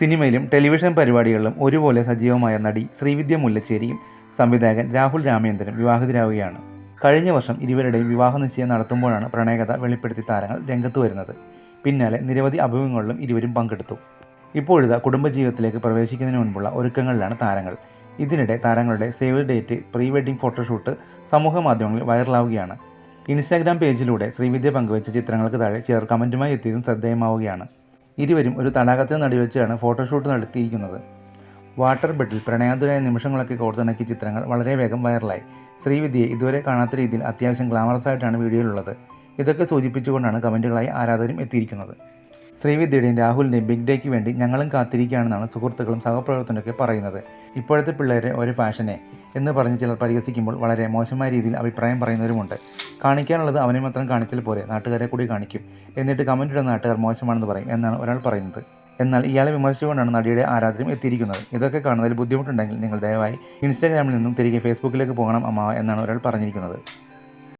സിനിമയിലും ടെലിവിഷൻ പരിപാടികളിലും ഒരുപോലെ സജീവമായ നടി ശ്രീവിദ്യ മുല്ലച്ചേരിയും സംവിധായകൻ രാഹുൽ രാമേന്ദ്രനും വിവാഹിതരാവുകയാണ്. കഴിഞ്ഞ വർഷം ഇരുവരുടെയും വിവാഹ നിശ്ചയം നടത്തുമ്പോഴാണ് പ്രണയകഥ വെളിപ്പെടുത്തി താരങ്ങൾ രംഗത്ത് വരുന്നത്. പിന്നാലെ നിരവധി അഭിമുഖങ്ങളിലും ഇരുവരും പങ്കെടുത്തു. ഇപ്പോഴിതാ കുടുംബജീവിതത്തിലേക്ക് പ്രവേശിക്കുന്നതിന് മുൻപുള്ള ഒരുക്കങ്ങളിലാണ് താരങ്ങൾ. ഇതിനിടെ താരങ്ങളുടെ save date pre wedding photoshoot സമൂഹ മാധ്യമങ്ങളിൽ വൈറലാവുകയാണ്. ഇൻസ്റ്റാഗ്രാം പേജിലൂടെ ശ്രീവിദ്യ പങ്കുവച്ച ചിത്രങ്ങൾക്ക് താഴെ ചിലർ കമന്റുമായി എത്തിയതും ശ്രദ്ധേയമാവുകയാണ്. ഇരുവരും ഒരു തടാകത്തിന് നടുവെച്ചാണ് ഫോട്ടോഷൂട്ട് നടത്തിയിരിക്കുന്നത്. വാട്ടർ ബെഡിൽ പ്രണയാതുരായ നിമിഷങ്ങളൊക്കെ കോർത്തിണക്കിയ ചിത്രങ്ങൾ വളരെ വേഗം വൈറലായി. ശ്രീവിദ്യയെ ഇതുവരെ കാണാത്ത രീതിയിൽ അത്യാവശ്യം ഗ്ലാമറസ് ആയിട്ടാണ് വീഡിയോയിലുള്ളത്. ഇതൊക്കെ സൂചിപ്പിച്ചുകൊണ്ടാണ് കമന്റുകളായി ആരാധകരും എത്തിയിരിക്കുന്നത്. ശ്രീവിദ്യയുടെയും രാഹുലിന്റെയും ബിഗ് ഡേക്ക് വേണ്ടി ഞങ്ങളും കാത്തിരിക്കുകയാണെന്നാണ് സുഹൃത്തുക്കളും സഹപ്രവർത്തനമൊക്കെ പറയുന്നത്. ഇപ്പോഴത്തെ പിള്ളേരെ ഒരു ഫാഷനെ എന്ന് പറഞ്ഞ് ചിലർ പരിഹസിക്കുമ്പോൾ വളരെ മോശമായ രീതിയിൽ അഭിപ്രായം പറയുന്നവരുമുണ്ട്. കാണിക്കാനുള്ളത് അവനെ മാത്രം കാണിച്ചാൽ പോരെ. നാട്ടുകാരെ കൂടി കാണിക്കും. എന്നിട്ട് കമന്റ് ഇടുന്ന നാട്ടുകാർ മോശമാണെന്ന് പറയും എന്നാണ് ഒരാൾ പറയുന്നത്. എന്നാൽ ഇയാളെ വിമർശിച്ചുകൊണ്ടാണ് നടിയുടെ ആരാധനം എത്തിയിരിക്കുന്നത്. ഇതൊക്കെ കാണുന്നതിൽ ബുദ്ധിമുട്ടുണ്ടെങ്കിൽ നിങ്ങൾ ദയവായി ഇൻസ്റ്റാഗ്രാമിൽ നിന്നും തിരികെ ഫേസ്ബുക്കിലേക്ക് പോകണം അമ്മ എന്നാണ് ഒരാൾ പറഞ്ഞിരിക്കുന്നത്.